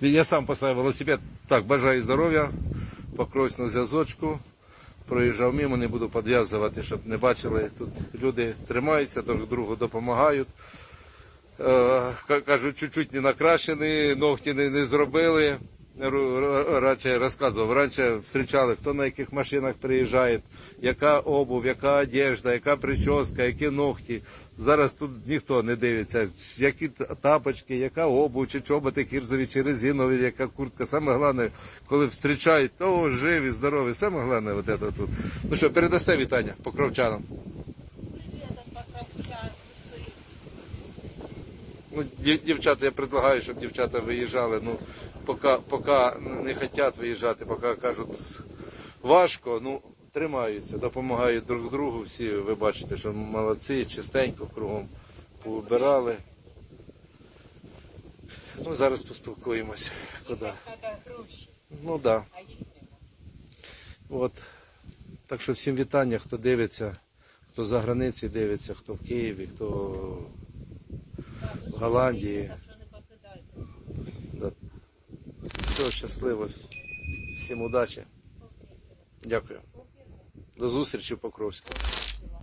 Я сам поставив велосипед. Так, бажаю здоров'я, покроюсь на зв'язочку. Проїжджав мимо, не буду підв'язувати, щоб не бачили. Тут люди тримаються, друг другу допомагають. Е, кажуть, чуть-чуть не накрашені, ногті не, не зробили. Радше розказував, раніше зустрічали, хто на яких машинах приїжджає, яка обув, яка одежда, яка прическа, які ногті. Зараз тут ніхто не дивиться, які тапочки, яка обув, чи чоботи кірзові, чи резинові, яка куртка. Саме головне, коли зустрічають, то живі, здорові. Саме головне от це тут. Ну що, передасте вітання покровчанам. Ну, дів- дівчата, я предлагаю, щоб дівчата виїжджали. Ну, поки, поки не хочуть виїжджати, поки кажуть важко, ну, тримаються, допомагають друг другу. Всі ви бачите, що молодці, чистенько кругом повибирали. Ну, зараз поспілкуємося. Куди? Ну так. Да. От. Так що всім вітання, хто дивиться, хто за границі дивиться, хто в Києві, хто в Голландії. Да. Все, щасливо. Всім удачі. Дякую. До зустрічі в Покровську.